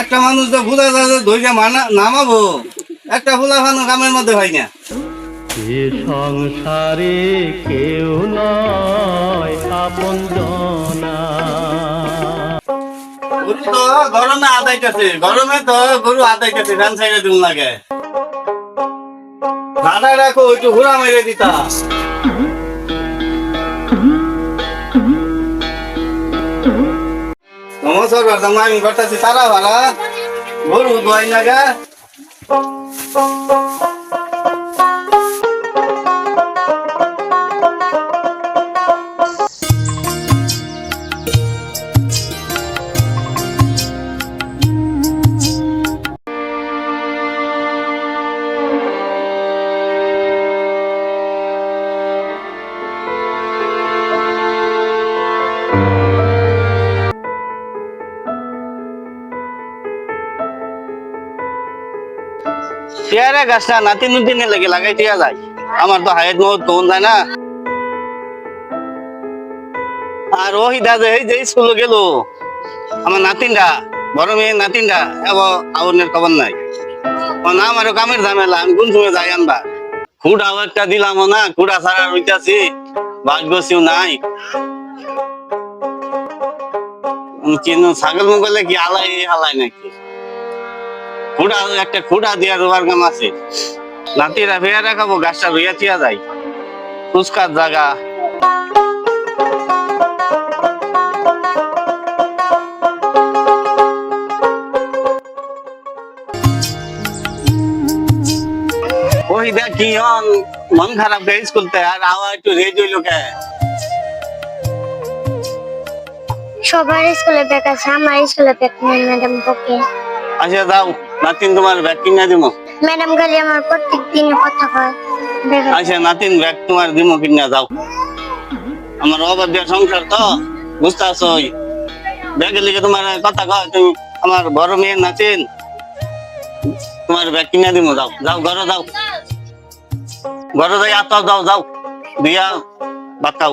একটা মানুষ তো ফুলা ধৈর্য মানা নামাবো। একটা ফুলা ফানো কামের মধ্যে হয় না। এ সংসারে কেউ নয় আপন জনা। গরু তো গরমে আদাইতেছে গরমে তো গরু আদাইতেছে ধান সাইডে দিন লাগে। দাদা রাখো একটু ঘোরা মেরে দিতা। করতাম আমি করতেছি তারা ভাড়া গরু দোয়াই না গা। পেয়ারা গাছটা নাতি নুতিনে লেগে লাগাই দিয়া যায়। আমার তো হায়াত মত কোন যায় না। আর ওই দাদা, এই যে স্কুলে গেল। আমার নাতিনটা বড় মেয়ে নাতিনটা এবার আউনের খবর নাই। না আমারও কামের ঝামেলা, আমি কোন সময় যাই আনবা? খুঁড়াও একটা দিলাম না, খুঁড়া ছাড়া রইতাছি ভাগ্যসিও নাই। কিন্তু ছাগল মুগলে কি আলাই হালাই নাকি? খুঁড়া একটা খুঁড়া দিয়া রোবার গাম আছে। নাতিরা ফেয়া রাখাবো গাছটা যায়। ফুচকার জায়গা। ওই দেখ কি মন খারাপ গে স্কুল তে আর আওয়া একটু রেজ হইল কে? সবার স্কুলে ব্যাগ আছে আমার স্কুলে ব্যাগ নেই ম্যাডাম বকে। আচ্ছা যাও। নাতিন তোমার ব্যাগ কিনা দিব ম্যাডাম খালি আমার প্রত্যেক দিন কথা কয়। আচ্ছা নাতিন ব্যাগ তোমার দিব কিনা যাও আমার অবাধ্য সংসার তো বুঝতে আছো ব্যাগের লিগে তোমার কথা কয় তুমি আমার বড় মেয়ের নাতিন তোমার ব্যাগ কিনা দিব যাও যাও ঘরে যাও ঘরে যাই আতাও যাও যাও। দিয়া ভাত খাও